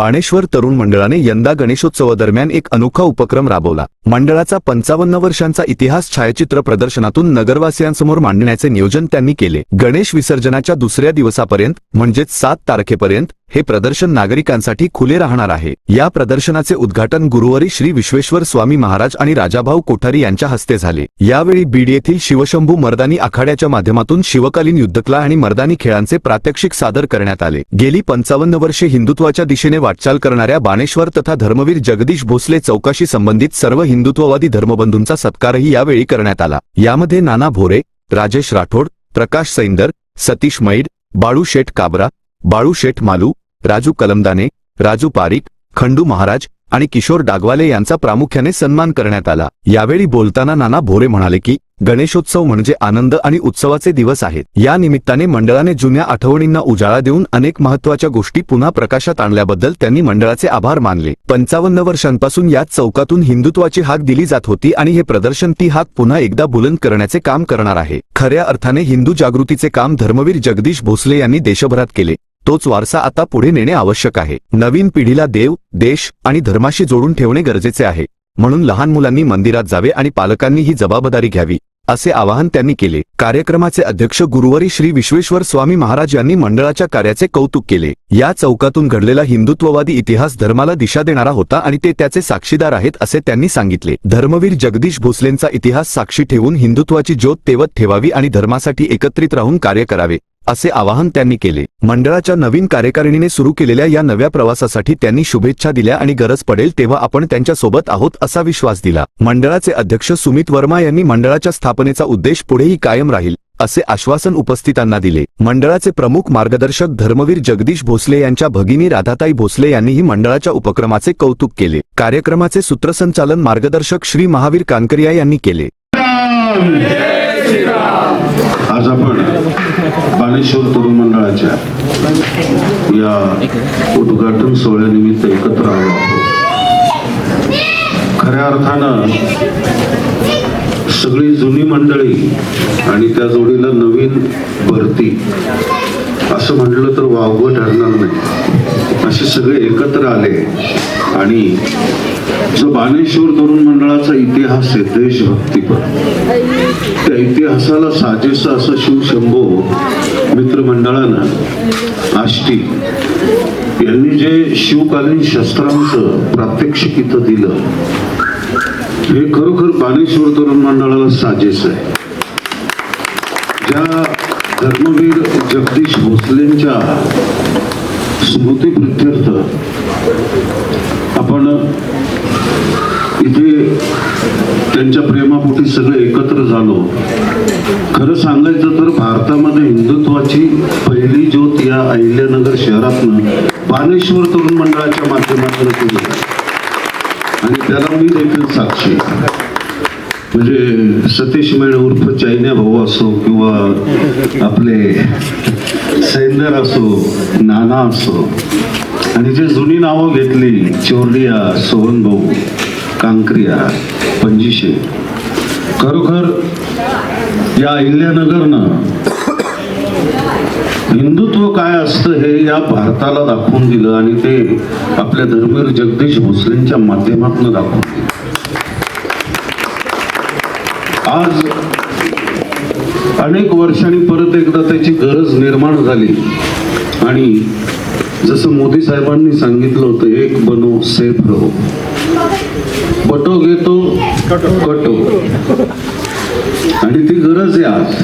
बाणेश्वर तरुण मंडळाने यंदा गणेशोत्सवादरम्यान एक अनोखा उपक्रम राबवला. मंडळाचा पंचावन्न वर्षांचा इतिहास छायाचित्र प्रदर्शनातून नगरवासियांसमोर मांडण्याचे नियोजन त्यांनी केले. गणेश विसर्जनाच्या दुसऱ्या दिवसापर्यंत म्हणजेच सात तारखेपर्यंत हे प्रदर्शन नागरिकांसाठी खुले राहणार आहे. या प्रदर्शनाचे उद्घाटन गुरुवारी श्री विश्वेश्वर स्वामी महाराज आणि राजाभाऊ कोठारी यांच्या हस्ते झाले. यावेळी बीड येथील शिवशंभू मर्दानी आखाड्याच्या माध्यमातून शिवकालीन युद्धकला आणि मर्दानी खेळांचे प्रात्यक्षिक सादर करण्यात आले. गेली पंचावन्न वर्षे हिंदुत्वाच्या दिशेने वाटचाल करणाऱ्या बाणेश्वर तथा धर्मवीर जगदीश भोसले चौकाशी संबंधित सर्व हिंदुत्ववादी धर्मबंधूंचा सत्कारही यावेळी करण्यात आला. यामध्ये नाना भोरे राजेश राठोड प्रकाश सैंदर सतीश मैड बाळू शेठ काबरा बाळू शेठ मालू राजू कलमदाने राजू पारिक खंडू महाराज आणि किशोर डागवाले यांचा प्रामुख्याने सन्मान करण्यात आला. यावेळी बोलताना नाना भोरे म्हणाले की गणेशोत्सव म्हणजे आनंद आणि उत्सवाचे दिवस आहेत. या निमित्ताने मंडळाने जुन्या आठवणींना उजाळा देऊन अनेक महत्त्वाच्या गोष्टी पुन्हा प्रकाशात आणल्याबद्दल त्यांनी मंडळाचे आभार मानले. पंचावन्न वर्षांपासून याच चौकातून हिंदुत्वाची हाक दिली जात होती आणि हे प्रदर्शन ती हाक पुन्हा एकदा बुलंद करण्याचे काम करणार आहे. खऱ्या अर्थाने हिंदू जागृतीचे काम धर्मवीर जगदीश भोसले यांनी देशभरात केले. तोच वारसा आता पुढे नेणे आवश्यक आहे. नवीन पिढीला देव देश आणि धर्माशी जोडून ठेवणे गरजेचे आहे. म्हणून लहान मुलांनी मंदिरात जावे आणि पालकांनी ही जबाबदारी घ्यावी असे आवाहन त्यांनी केले. कार्यक्रमाचे अध्यक्ष गुरुवारी श्री विश्वेश्वर स्वामी महाराज यांनी मंडळाच्या कार्याचे कौतुक केले. या चौकातून घडलेला हिंदुत्ववादी इतिहास धर्माला दिशा देणारा होता आणि ते त्याचे साक्षीदार आहेत असे त्यांनी सांगितले. धर्मवीर जगदीश भोसलेंचा इतिहास साक्षी ठेवून हिंदुत्वाची ज्योत तेवत ठेवावी आणि धर्मासाठी एकत्रित राहून कार्य करावे. असे आवाहन त्यांनी केले. मंडळाच्या नवीन कार्यकारिणीने सुरू केलेल्या या नव्या प्रवासासाठी त्यांनी शुभेच्छा दिल्या आणि गरज पडेल तेव्हा आपण त्यांच्यासोबत आहोत असा विश्वास दिला. मंडळाचे अध्यक्ष सुमित वर्मा यांनी मंडळाच्या स्थापनेचा उद्देश पुढेही कायम राहील असे आश्वासन उपस्थितांना दिले. मंडळाचे प्रमुख मार्गदर्शक धर्मवीर जगदीश भोसले यांच्या भगिनी राधाताई भोसले यांनीही मंडळाच्या उपक्रमाचे कौतुक केले. कार्यक्रमाचे सूत्रसंचालन मार्गदर्शक श्री महावीर कानकरिया यांनी केले. आज आपण बाणेश्वर तरुण मंडळाच्या या उद्घाटन सोहळ्यानिमित्त एकत्र आलो आहोत. खऱ्या अर्थानं सगळी जुनी मंडळी आणि त्या जोडीला नवीन भरती. असं म्हटलं तर वावगं ठरणार नाही. असे सगळे एकत्र आले आणि जो बाणेश्वर तरुण मंडळाचा इतिहास आहे देशभक्तीपर इतिहासाला साजेस असं शिवशंभो मित्रमंडळानं आष्टी यांनी जे शिवकालीन शस्त्रांचं प्रात्यक्षिक इथं दिलं हे खरोखर बाणेश्वर तरुण मंडळाला साजेस आहे. ज्या धर्मवीर जगदीश भोसलेंच्या स्मृतीप्रित्यर्थ आपण इथे त्यांच्या प्रेमापोटी सगळे एकत्र झालो. खरं सांगायचं तर भारतामध्ये हिंदुत्वाची पहिली ज्योत या अहिल्यानगर शहरातनं बानेश्वर तरुण मंडळाच्या माध्यमातून केली आणि त्याला मी देखील साक्षी. म्हणजे सतीश मेळ उर्फ चैन्या भाऊ असो किंवा आपले सैंदर असो नाना असो. आणि जे जुनी नावं घेतली चोरडिया सोहन भाऊ कांक्रिया पंचवीसशे. खरोखर या अहिल्यानगरनं हिंदुत्व काय असतं हे या भारताला दाखवून दिलं आणि ते आपल्या धर्मवीर जगदीश भोसलेंच्या माध्यमातून दाखवून दिलं. आज अनेक वर्षांनी परत एकदा त्याची गरज निर्माण झाली आणि जसं मोदी साहेबांनी सांगितलं होतं एक बनो सेफ रहो. बटो घेतो कटो. आणि ती गरज आहे आज.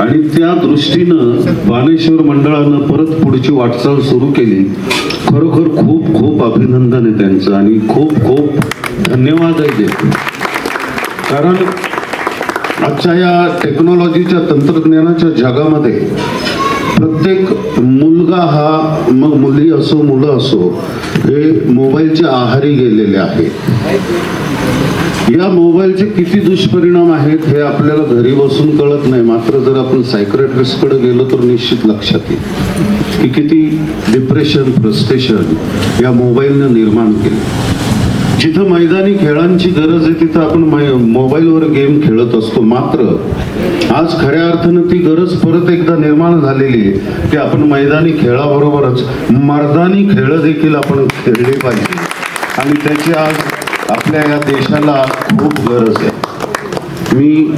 आणि त्या दृष्टीनं बाणेश्वर मंडळानं परत पुढची वाटचाल सुरू केली. खरोखर खूप खूप अभिनंदन आहे त्यांचं आणि खूप खूप धन्यवादही देतो. कारण आजच्या या टेक्नॉलॉजीच्या तंत्रज्ञानाच्या जगामध्ये प्रत्येक मुलगा हा मग मुली असो मुलं असो हे मोबाईलच्या आहारी गेलेले आहेत या मोबाईलचे किती दुष्परिणाम आहेत हे आपल्याला घरी बसून कळत नाही. मात्र जर आपण सायक्रेटिस्टकडे गेलो तर निश्चित लक्षात येईल की किती डिप्रेशन फ्रस्ट्रेशन या मोबाईलनं निर्माण केलं. जिथं मैदानी खेळांची गरज आहे तिथं आपण मै- मोबाईलवर गेम खेळत असतो. मात्र आज खऱ्या अर्थानं ती गरज परत एकदा निर्माण झालेली आहे. की आपण मैदानी खेळाबरोबरच मर्दानी खेळ देखील आपण खेळले पाहिजे. आणि त्याची आज आपल्या या देशाला खूप गरज आहे. मी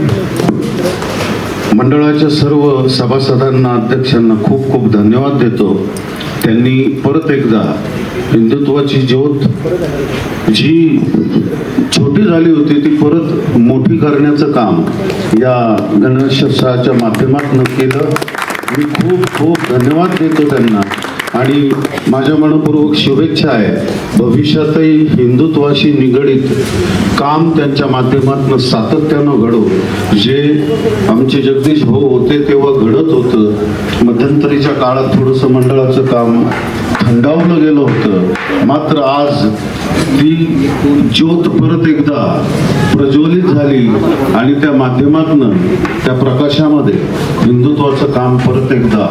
मंडळाच्या सर्व सभासदांना अध्यक्षांना खूप खूप धन्यवाद देतो. त्यांनी परत एकदा हिंदुत्वाची ज्योत जी छोटी झाली होती ती परत मोठी करण्याचं काम या गणेशोत्सवाच्या माध्यमातून केलं. मी खूप खूप धन्यवाद देतो त्यांना. आणि माझ्या मनपूर्वक शुभेच्छा आहे. भविष्यातही हिंदुत्वाशी निगडीत काम त्यांच्या माध्यमातून सातत्यानं घडो. जे आमचे जगदीश भाऊ होते तेव्हा घडत होतं. मध्यंतरीच्या काळात थोडंसं मंडळाचं काम थंडावलं गेलं होतं. मात्र आज ती ज्योत परत एकदा प्रज्वलित झाली आणि त्या माध्यमातनं त्या प्रकाशामध्ये हिंदुत्वाचं काम परत एकदा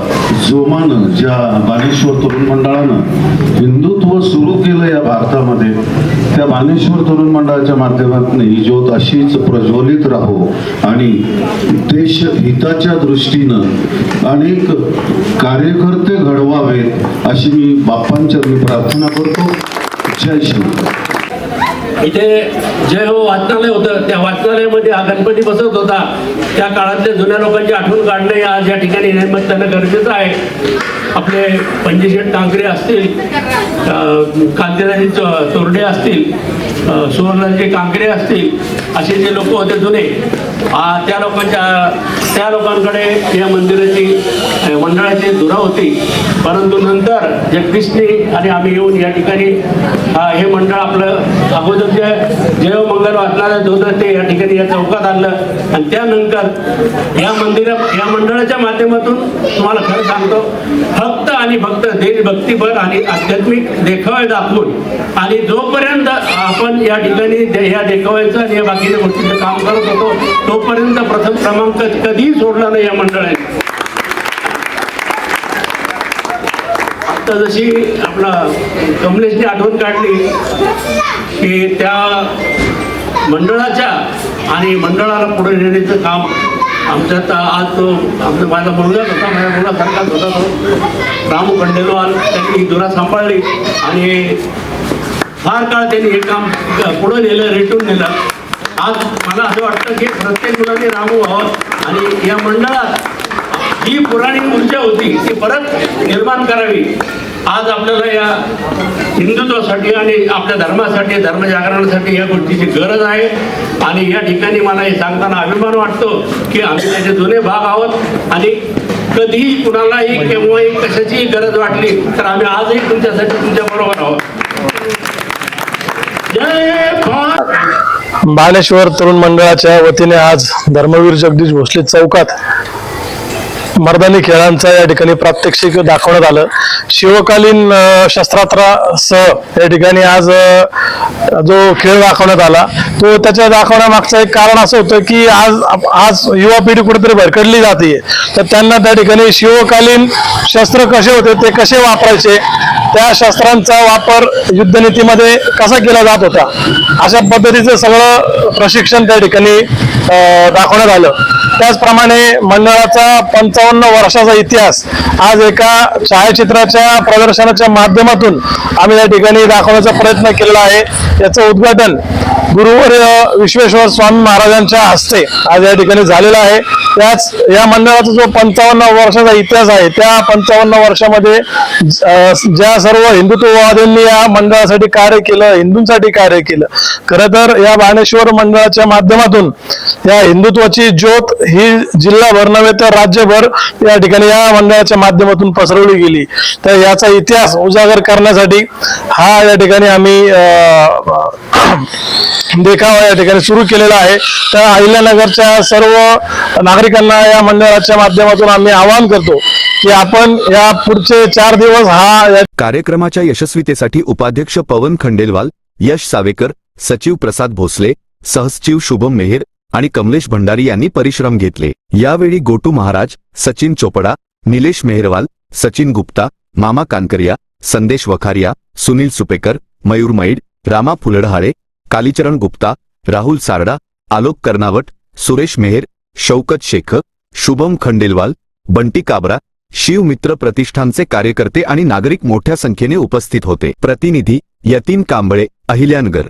जोमानं ज्या बालेश्वर तरुण मंडळानं हिंदुत्व सुरू केलं या भारतामध्ये त्या बानेश्वर तरुण मंडळाच्या माध्यमातून ही ज्योत अशीच प्रज्वलित राहो आणि देश हिताच्या दृष्टीनं अनेक कार्यकर्ते घडवावेत अशी मी बाप्पांच्या मी प्रार्थना करतो. जय श्री इथे जे हो वाचनालय होतं त्या वाचनालयामध्ये हा गणपती बसत होता. त्या काळातल्या जुन्या लोकांची आठवण काढणं आज या ठिकाणी निमित्तानं गरजेचं आहे. आपले पंजीशेठ कांकरे असतील अं, कांतीराजी चो- तोरडे असतील सुवर्णाजी कांकरे असतील असे जे लोक होते जुने त्या लोकांच्या त्या लोकांकडे या मंदिराची मंडळाची धुरा होती. परंतु नंतर जगदीशनी आणि आम्ही येऊन या ठिकाणी हे मंडळ आपलं अगोदर जे जेव मंगल वाचनालय होतं ते या ठिकाणी या चौकात आणलं. आणि त्यानंतर या मंदिरा या मंडळाच्या माध्यमातून तुम्हाला खरं सांगतो फक्त आणि फक्त देशभक्तीपर आणि आध्यात्मिक देखावे दाखवून आणि जोपर्यंत आपण या ठिकाणी या देखाव्याचं आणि या बाकीच्या गोष्टीचं काम करत होतो तोपर्यंत प्रथम क्रमांक कधी कधीही सोडला नाही या मंडळाने. आता जशी आपला कमलेशने आठवण काढली की त्या मंडळाच्या आणि मंडळाला पुढे नेण्याचं काम आमच्यात आज तो आमचा माझा मुलगाच होता माझ्या मुलासारखाच होता तो. रामू खंडेलवाल त्यांनी ही दुरा सांभाळली आणि फार काळ त्यांनी हे काम पुढं नेलं रेटून नेलं. आज मला असं वाटतं की प्रत्येक मुलाने रामू व्हावं. आणि या मंडळात ही पुराणी ऊर्जा होती ती परत निर्माण करावी. आज आपल्याला या हिंदुत्वासाठी आणि आपल्या धर्मासाठी धर्मजागरणासाठी या गोष्टीची गरज आहे. आणि या ठिकाणी मला हे सांगताना अभिमान वाटतो की आम्ही त्याचे जुने भाग आहोत. आणि कधीही कुणालाही केव्हाही कशाचीही गरज वाटली तर आम्ही आजही तुमच्यासाठी तुमच्या बरोबर आहोत. जय बाणेश्वर तरुण मंडळाच्या वतीने आज धर्मवीर जगदीश भोसले चौकात मर्दानी खेळांचा या ठिकाणी प्रात्यक्षिक दाखवण्यात आलं. शिवकालीन शस्त्रास्त्रासह या ठिकाणी आज जो खेळ दाखवण्यात आला तो त्याच्या दाखवण्यामागचं एक कारण असं होतं की आज आज युवा पिढी कुठेतरी भरकडली जाते. तर त्यांना त्या ठिकाणी शिवकालीन शस्त्र कसे होते ते कसे वापरायचे त्या शस्त्रांचा वापर युद्धनीतीमध्ये कसा केला जात होता अशा पद्धतीचं सगळं प्रशिक्षण त्या ठिकाणी दाखवण्यात आलं. त्याचप्रमाणे मंडळाचा पंचावन्न वर्षाचा इतिहास. आज एका छायाचित्राच्या प्रदर्शनाच्या माध्यमातून आम्ही या ठिकाणी दाखवण्याचा प्रयत्न केलेला आहे. याचं उद्घाटन गुरुवर्य विश्वेश्वर स्वामी महाराजांच्या हस्ते आज या ठिकाणी झालेला आहे. त्याच या मंडळाचा जो पंचावन्न वर्षाचा इतिहास आहे त्या पंचावन्न वर्षामध्ये ज्या सर्व हिंदुत्ववाद्यांनी या मंडळासाठी कार्य केलं हिंदूंसाठी कार्य केलं खरं तर या बाणेश्वर मंडळाच्या माध्यमातून या हिंदुत्वाची ज्योत ही जिल्हाभर नव्हे तर राज्यभर या ठिकाणी या मंडळाच्या माध्यमातून पसरवली गेली. तर याचा इतिहास उजागर करण्यासाठी हा या ठिकाणी आम्ही अं, देखावा या ठिकाणी सुरू केलेला आहे. तर अहिल्यानगरच्या सर्व नागरिकांना या मंडळाच्या माध्यमातून आम्ही आवाहन करतो की आपण या पुढचे चार दिवस हा या कार्यक्रमाच्या यशस्वीतेसाठी उपाध्यक्ष पवन खंडेलवाल यश सावेकर सचिव प्रसाद भोसले सहसचिव शुभम मेहेर आणि कमलेश भंडारी यांनी परिश्रम घेतले. यावेळी गोटू महाराज सचिन चोपडा निलेश मेहरवाल सचिन गुप्ता मामा कानकरिया संदेश वखारिया सुनील सुपेकर मयूर मैड रामा फुलडहाळे कालीचरण गुप्ता राहुल सारडा आलोक कर्नावट सुरेश मेहेर शौकत शेख शुभम खंडेलवाल बंटी काबरा शिवमित्र प्रतिष्ठानचे कार्यकर्ते आणि नागरिक मोठ्या संख्येने उपस्थित होते. प्रतिनिधी यतीन कांबळे अहिल्यानगर.